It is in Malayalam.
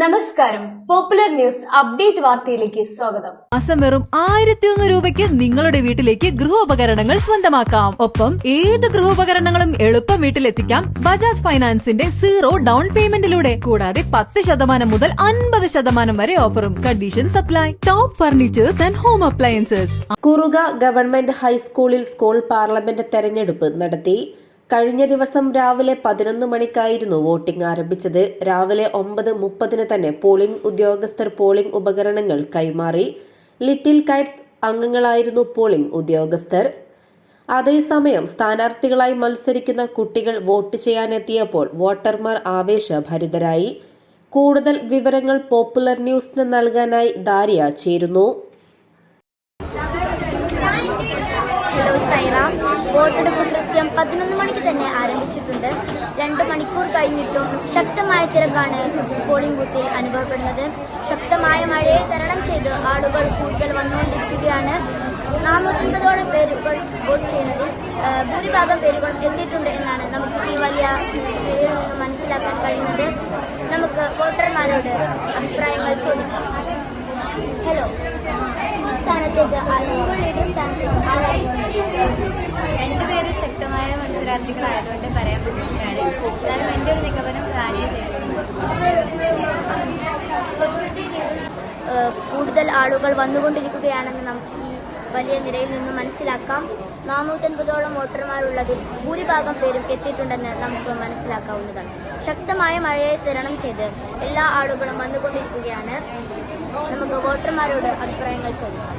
നമസ്കാരം. പോപ്പുലർ ന്യൂസ് അപ്ഡേറ്റ് വാർത്തയിലേക്ക് സ്വാഗതം. മാസം വെറും ആയിരത്തി ഒന്ന് രൂപയ്ക്ക് നിങ്ങളുടെ വീട്ടിലേക്ക് ഗൃഹോപകരണങ്ങൾ സ്വന്തമാക്കാം. ഒപ്പം ഏത് ഗൃഹോപകരണങ്ങളും എളുപ്പം വീട്ടിലെത്തിക്കാം ബജാജ് ഫൈനാൻസിന്റെ സീറോ ഡൗൺ പേയ്മെന്റിലൂടെ കൂടാതെ പത്ത് ശതമാനം മുതൽ അൻപത് ശതമാനം വരെ ഓഫറും condition supply top furniture and home appliances Kuruka government ഹൈസ്കൂളിൽ സ്കൂൾ പാർലമെന്റ് തെരഞ്ഞെടുപ്പ് നടത്തി. കഴിഞ്ഞ ദിവസം രാവിലെ പതിനൊന്ന് മണിക്കായിരുന്നു വോട്ടിംഗ് ആരംഭിച്ചത്. രാവിലെ ഒമ്പത് മുപ്പതിന് തന്നെ പോളിംഗ് ഉദ്യോഗസ്ഥർ പോളിംഗ് ഉപകരണങ്ങൾ കൈമാറി. ലിറ്റിൽ കൈറ്റ്സ് അംഗങ്ങളായിരുന്നു പോളിംഗ് ഉദ്യോഗസ്ഥർ. അതേസമയം സ്ഥാനാർത്ഥികളായി മത്സരിക്കുന്ന കുട്ടികൾ വോട്ട് ചെയ്യാനെത്തിയപ്പോൾ വോട്ടർമാർ ആവേശഭരിതരായി. കൂടുതൽ വിവരങ്ങൾ പോപ്പുലർ ന്യൂസിന് നൽകാനായി ദാരിയ ചേരുന്നു. വോട്ടെടുപ്പ് കൃത്യം പതിനൊന്ന് മണിക്ക് തന്നെ ആരംഭിച്ചിട്ടുണ്ട്. രണ്ട് മണിക്കൂർ കഴിഞ്ഞിട്ടും ശക്തമായ തിരക്കാണ് പോളിംഗ് ബൂത്തിൽ അനുഭവപ്പെടുന്നത്. ശക്തമായ മഴയെ തരണം ചെയ്ത് ആളുകൾ കൂടുതൽ വന്നുകൊണ്ടിരിക്കുകയാണ്. നാനൂറ്റൻപതോളം പേരുകൾ വോട്ട് ചെയ്യുന്നതിൽ ആ, ഭൂരിഭാഗം പേരുകൾ എത്തിയിട്ടുണ്ട് എന്നാണ് നമുക്ക് ഈ വലിയ പേരിൽ നിന്ന് മനസ്സിലാക്കാൻ കഴിയുന്നത്. നമുക്ക് വോട്ടർമാരോട് അഭിപ്രായങ്ങൾ ചോദിക്കാം. ഹലോ സ്ഥാനത്തേക്ക് സ്കൂൾ സ്ഥാനത്തേക്ക് മത്സരാർത്ഥികളായതുകൊണ്ട് പറയാൻ ബുദ്ധിമുട്ടാണ്. എന്നാലും എന്റെ ഒരു നിഗമനം ഏഹ് കൂടുതൽ ആളുകൾ വന്നുകൊണ്ടിരിക്കുകയാണെന്ന് നമുക്ക് ഈ വലിയ നിരയിൽ നിന്ന് മനസ്സിലാക്കാം. നാനൂറ്റൻപതോളം വോട്ടർമാരുള്ളതിൽ ഭൂരിഭാഗം പേരും എത്തിയിട്ടുണ്ടെന്ന് നമുക്ക് മനസ്സിലാക്കാവുന്നതാണ്. ശക്തമായ മഴയെ തരണം ചെയ്ത് എല്ലാ ആളുകളും വന്നുകൊണ്ടിരിക്കുകയാണ്. നമുക്ക് വോട്ടർമാരോട് അഭിപ്രായങ്ങൾ ചോദിക്കാം.